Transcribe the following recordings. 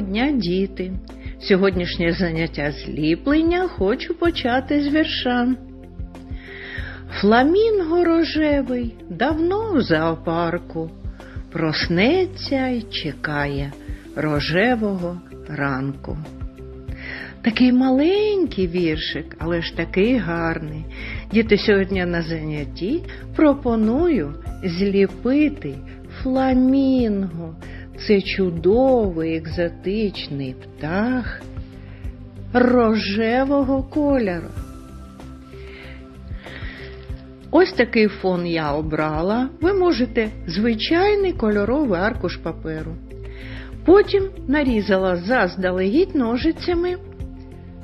дня, діти! Сьогоднішнє заняття зліплення хочу почати з вірша. Фламінго рожевий давно в зоопарку, проснеться й чекає рожевого ранку. Такий маленький віршик, але ж такий гарний. Діти сьогодні на занятті пропоную зліпити фламінго. Це чудовий екзотичний птах рожевого кольору. Ось такий фон я обрала. Ви можете звичайний кольоровий аркуш паперу. Потім нарізала заздалегідь ножицями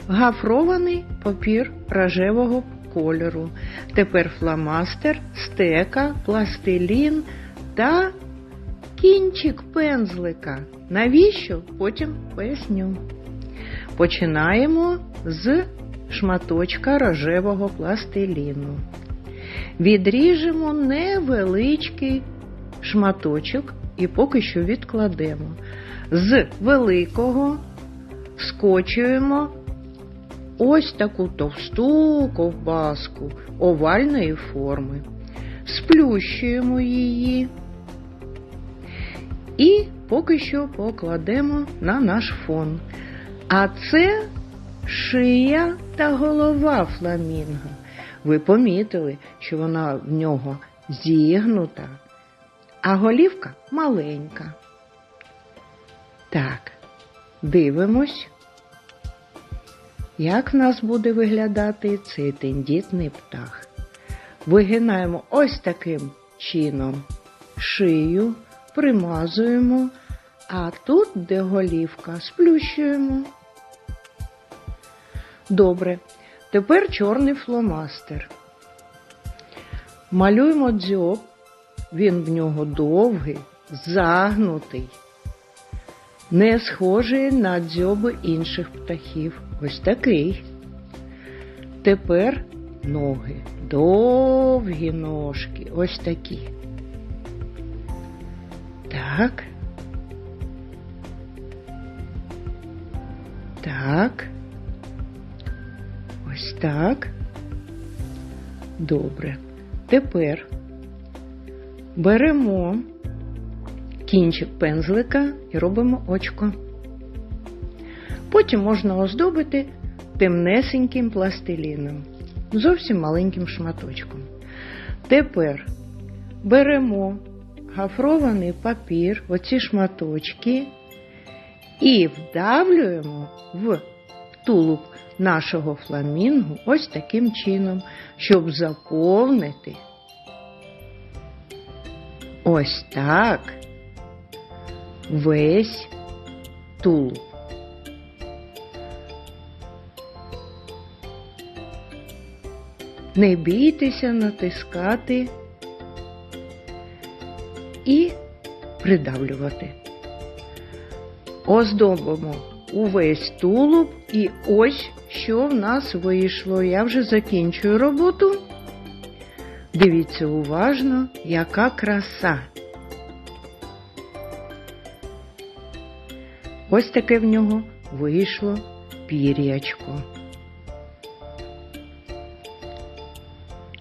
гафрований папір рожевого кольору. Тепер фломастер, стека, пластилін та кінчик пензлика. Навіщо? Потім поясню. Починаємо з шматочка рожевого пластиліну. Відріжемо невеличкий шматочок і поки що відкладемо. З великого скочуємо ось таку товсту ковбаску овальної форми, сплющуємо її і поки що покладемо на наш фон. А це шия та голова фламінго. Ви помітили, що вона в нього зігнута, а голівка маленька. Так, дивимось, як в нас буде виглядати цей тендітний птах. Вигинаємо ось таким чином шию, примазуємо, а тут, де голівка, сплющуємо. Добре. Тепер чорний фломастер. Малюємо дзьоб, він в нього довгий, загнутий, не схожий на дзьоби інших птахів. Ось такий. Тепер ноги, довгі ножки, ось такі. Так. Так. Ось так. Добре. Тепер беремо кінчик пензлика і робимо очко. Потім можна оздобити темнесеньким пластиліном, зовсім маленьким шматочком. Тепер беремо гафрований папір, оці шматочки, і вдавлюємо в тулуб нашого фламінгу ось таким чином, щоб заповнити ось так весь тулуб. Не бійтеся натискати і придавлювати. Оздобимо увесь тулуб і ось що в нас вийшло. Я вже закінчую роботу. Дивіться уважно, яка краса. Ось таке в нього вийшло пір'ячко.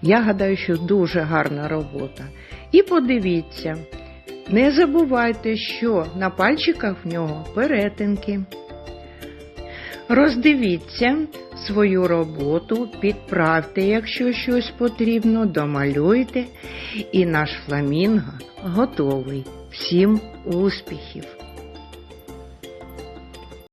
Я гадаю, що дуже гарна робота. І подивіться, не забувайте, що на пальчиках в нього перетинки. Роздивіться свою роботу, підправте, якщо щось потрібно, домалюйте, і наш фламінго готовий. Всім успіхів!